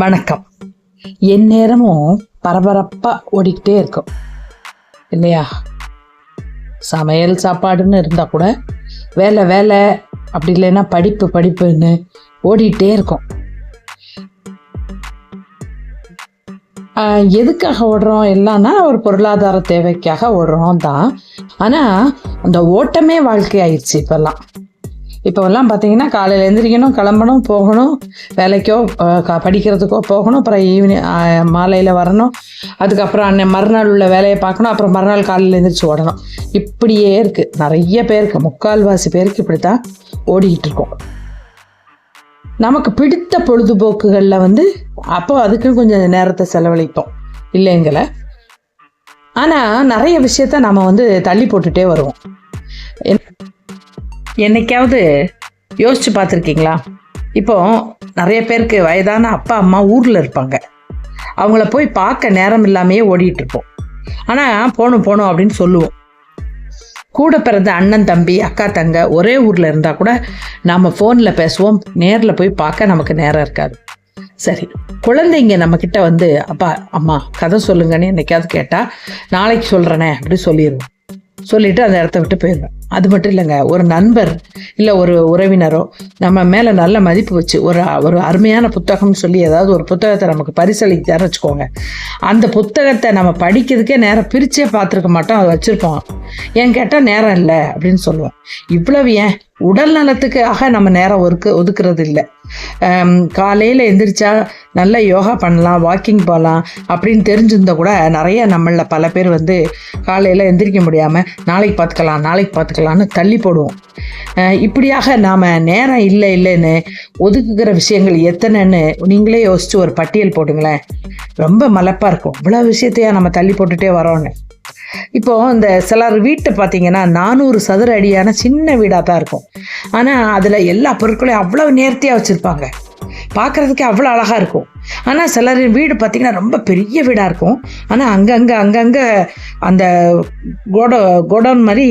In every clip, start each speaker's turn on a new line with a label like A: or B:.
A: வணக்கம். என் நேரமும் பரபரப்பாக ஓடிக்கிட்டே இருக்கும். இல்லையா? சமையல் சாப்பாடுன்னு இருந்தால் கூட வேலை வேலை அப்படி இல்லைன்னா படிப்பு படிப்புன்னு ஓடிக்கிட்டே இருக்கும். எதுக்காக ஓடுறோம்? எல்லாம்னா ஒரு பொருளாதார தேவைக்காக ஓடுறோம் தான். ஆனால் அந்த ஓட்டமே வாழ்க்கை ஆயிடுச்சு இப்போல்லாம். இப்போல்லாம் பார்த்தீங்கன்னா காலையில் எழுந்திரிக்கணும் கிளம்பணும் போகணும் வேலைக்கோ படிக்கிறதுக்கோ போகணும் அப்புறம் ஈவினிங் மாலையில் வரணும். அதுக்கப்புறம் அன்னை மறுநாள் உள்ள வேலையை பார்க்கணும் அப்புறம் மறுநாள் காலையில் எழுந்திரிச்சு ஓடணும். இப்படியே இருக்குது நிறைய பேருக்கு முக்கால்வாசி பேருக்கு இப்படி தான் ஓடிக்கிட்டு இருக்கோம். நமக்கு பிடித்த பொழுதுபோக்குகளில் வந்து அப்போ அதுக்குன்னு கொஞ்சம் நேரத்தை செலவழிப்போம். இல்லைங்கள ஆனால் நிறைய விஷயத்த நம்ம வந்து தள்ளி போட்டுகிட்டே வருவோம். என்- என்னைக்காவது யோசித்து பார்த்துருக்கீங்களா? இப்போ நிறைய பேருக்கு வயதான அப்பா அம்மா ஊரில் இருப்பாங்க. அவங்கள போய் பார்க்க நேரம் இல்லாமையே ஓடிட்டு இருப்போம். ஆனால் போகணும் போகணும் அப்படின்னு சொல்லுவோம். கூட பிறந்த அண்ணன் தம்பி அக்கா தங்க ஒரே ஊரில் இருந்தால் கூட நாம் ஃபோனில் பேசுவோம். நேரில் போய் பார்க்க நமக்கு நேரம் இருக்காது. சரி குழந்தைங்க நம்மக்கிட்ட வந்து அப்பா அம்மா கதை சொல்லுங்கன்னு என்னைக்காவது கேட்டால் நாளைக்கு சொல்கிறேனே அப்படி சொல்லிடுவோம் சொல்லிட்டு அந்த இடத்த விட்டு போயிடுவேன் அது மட்டும் இல்லைங்க ஒரு நண்பர் இல்லை ஒரு உறவினரோ நம்ம மேலே நல்ல மதிப்பு வச்சு ஒரு ஒரு அருமையான புத்தகம்னு சொல்லி ஏதாவது ஒரு புத்தகத்தை நமக்கு பரிசளித்தான்னு வச்சுக்கோங்க. அந்த புத்தகத்தை நம்ம படிக்கிறதுக்கே நேரம் பிரிச்சே பார்த்துருக்க மாட்டோம் அதை வச்சுருப்போம். ஏன் கேட்டால் நேரம் இல்லை அப்படின்னு சொல்லுவோம். இவ்வளவு ஏன்? உடல் நலத்துக்காக நம்ம நேரம் ஒதுக்கு ஒதுக்குறது இல்லை. காலையில் எந்திரிச்சா நல்லா யோகா பண்ணலாம் வாக்கிங் போகலாம் அப்படின்னு தெரிஞ்சிருந்தா கூட நிறைய நம்மளில் பல பேர் வந்து காலையில் எந்திரிக்க முடியாமல் நாளைக்கு பார்த்துக்கலாம் நாளைக்கு பார்த்துக்கலான்னு தள்ளி போடுவோம். இப்படியாக நாம் நேரம் இல்லை இல்லைன்னு ஒதுக்குகிற விஷயங்கள் எத்தனைன்னு நீங்களே யோசிச்சு ஒரு பட்டியல் போட்டுங்களேன் ரொம்ப மலப்பாக இருக்கும். இவ்வளோ விஷயத்தையா நம்ம தள்ளி போட்டுகிட்டே வரோன்னு. இப்போ இந்த சிலர் வீட்டை பார்த்தீங்கன்னா நானூறு சதுர அடியான சின்ன வீடாக தான் இருக்கும். ஆனால் அதில் எல்லா பொருட்களையும் அவ்வளோ நேர்த்தியாக வச்சுருப்பாங்க. பார்க்குறதுக்கே அவ்வளோ அழகாக இருக்கும். ஆனால் சிலரின் வீடு பார்த்திங்கன்னா ரொம்ப பெரிய வீடாக இருக்கும். ஆனால் அங்கங்கே அங்கங்கே அந்த கோட கோடவுன் மாதிரி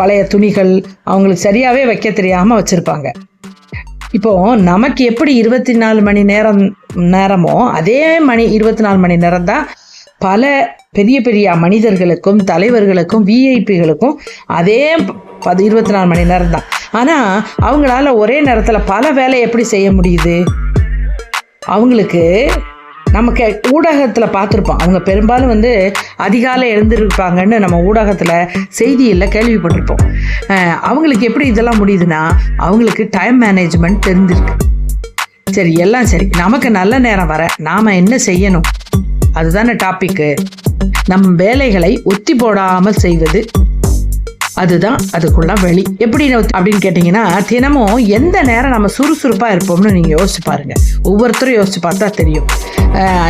A: பழைய துணிகள் அவங்களுக்கு சரியாகவே வைக்க தெரியாமல் வச்சுருப்பாங்க. இப்போது நமக்கு எப்படி இருபத்தி நாலு மணி நேரம் நேரமோ அதே மணி இருபத்தி நாலு மணி நேரம் தான் பல பெரிய பெரிய மனிதர்களுக்கும் தலைவர்களுக்கும் விஐபிகளுக்கும் அதே பது இருபத்தி நாலு மணி நேரம் தான். ஆனால் அவங்களால ஒரே நேரத்தில் பல வேலை எப்படி செய்ய முடியுது? அவங்களுக்கு நமக்கு ஊடகத்தில் பார்த்துருப்போம். அவங்க பெரும்பாலும் வந்து அதிகாலை எழுந்திருப்பாங்கன்னு நம்ம ஊடகத்தில் செய்தியில் கேள்விப்பட்டிருப்போம். அவங்களுக்கு எப்படி இதெல்லாம் முடியுதுன்னா அவங்களுக்கு டைம் மேனேஜ்மெண்ட் தெரிஞ்சிருக்கு. சரி எல்லாம் சரி. நமக்கு நல்ல நேரம் வர நாம் என்ன செய்யணும்? அதுதானே டாப்பிக்கு நம் வேலைகளை ஒத்தி போடாமல் செய்வது அதுதான் அதுக்குள்ள வழி. எப்படி அப்படின்னு கேட்டிங்கன்னா தினமும் எந்த நேரம் நம்ம சுறுசுறுப்பாக இருப்போம்னு நீங்கள் யோசிச்சு பாருங்க. ஒவ்வொருத்தரும் யோசிச்சு பார்த்தா தெரியும்.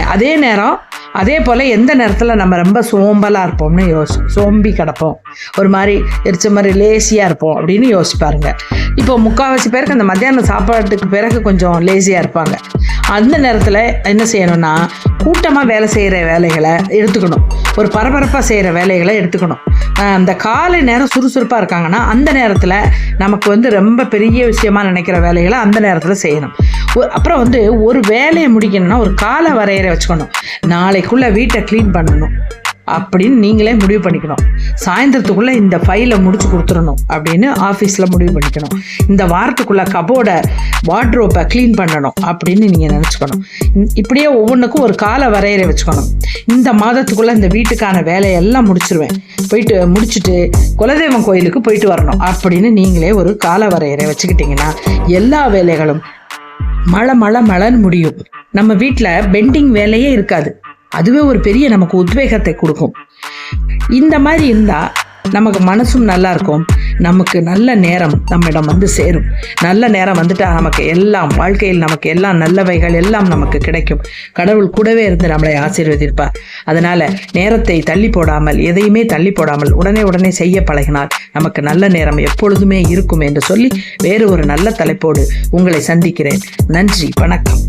A: அதே நேரம் அதே போல் எந்த நேரத்தில் நம்ம ரொம்ப சோம்பலாக இருப்போம்னு யோசி சோம்பி கிடப்போம். ஒரு மாதிரி எரிச்ச மாதிரி லேசியாக இருப்போம் அப்படின்னு யோசிச்சு பாருங்க. இப்போ முக்கால்வாசி பேருக்கு அந்த மத்தியானம் சாப்பாட்டுக்கு பிறகு கொஞ்சம் லேசியாக இருப்பாங்க. அந்த நேரத்தில் என்ன செய்யணும்னா கூட்டமாக வேலை செய்கிற வேலைகளை எடுத்துக்கணும். ஒரு பரபரப்பாக செய்கிற வேலைகளை எடுத்துக்கணும். ஆஹ் அந்த காலை நேரம் சுறுசுறுப்பாக இருக்காங்கன்னா அந்த நேரத்தில் நமக்கு வந்து ரொம்ப பெரிய விஷயமா நினைக்கிற வேலைகளை அந்த நேரத்தில் செய்யணும். ஒ- அப்புறம் வந்து ஒரு வேலையை முடிக்கணும்னா ஒரு கால வரையறை வச்சுக்கணும். நாளைக்குள்ளே வீட்டை க்ளீன் பண்ணணும். அப்படின்னு நீங்களே முடிவு பண்ணிக்கணும். சாயந்தரத்துக்குள்ளே இந்த ஃபைலை முடிச்சு கொடுத்துடணும் அப்படின்னு ஆஃபீஸில் முடிவு பண்ணிக்கணும். இந்த வாரத்துக்குள்ளே கபோர்டை வார்ட்ரோப்பை க்ளீன் பண்ணணும் அப்படின்னு நீங்கள் நினச்சிக்கணும். இப்படியே ஒவ்வொன்றுக்கும் ஒரு கால வரையறை வச்சுக்கணும். இந்த மாதத்துக்குள்ளே இந்த வீட்டுக்கான வேலையெல்லாம் முடிச்சிருவேன். போயிட்டு முடிச்சுட்டு குலதெய்வம் கோயிலுக்கு போயிட்டு வரணும் அப்படின்னு நீங்களே ஒரு கால வரையறை வச்சுக்கிட்டிங்கன்னா எல்லா வேலைகளும் மழை மழை மழைன்னு முடியும். நம்ம வீட்டில் பெண்டிங் வேலையே இருக்காது. அதுவே ஒரு பெரிய நமக்கு உத்வேகத்தை கொடுக்கும். இந்த மாதிரி இருந்தால் நமக்கு மனசும் நல்லா இருக்கும். நமக்கு நல்ல நேரம் நம்மிடம் வந்து சேரும். நல்ல நேரம் வந்துட்டா நமக்கு எல்லாம் வாழ்க்கையில் நமக்கு எல்லாம் நல்லவைகள் எல்லாம் நமக்கு கிடைக்கும். கடவுள் கூடவே இருந்து நம்மளை ஆசீர்வதிப்பார். அதனால நேரத்தை தள்ளி போடாமல் எதையுமே தள்ளி போடாமல் உடனே உடனே செய்ய பழகினால் நமக்கு நல்ல நேரம் எப்பொழுதுமே இருக்கும் என்று சொல்லி வேறு ஒரு நல்ல தலைப்போடு உங்களை சந்திக்கிறேன். நன்றி வணக்கம்.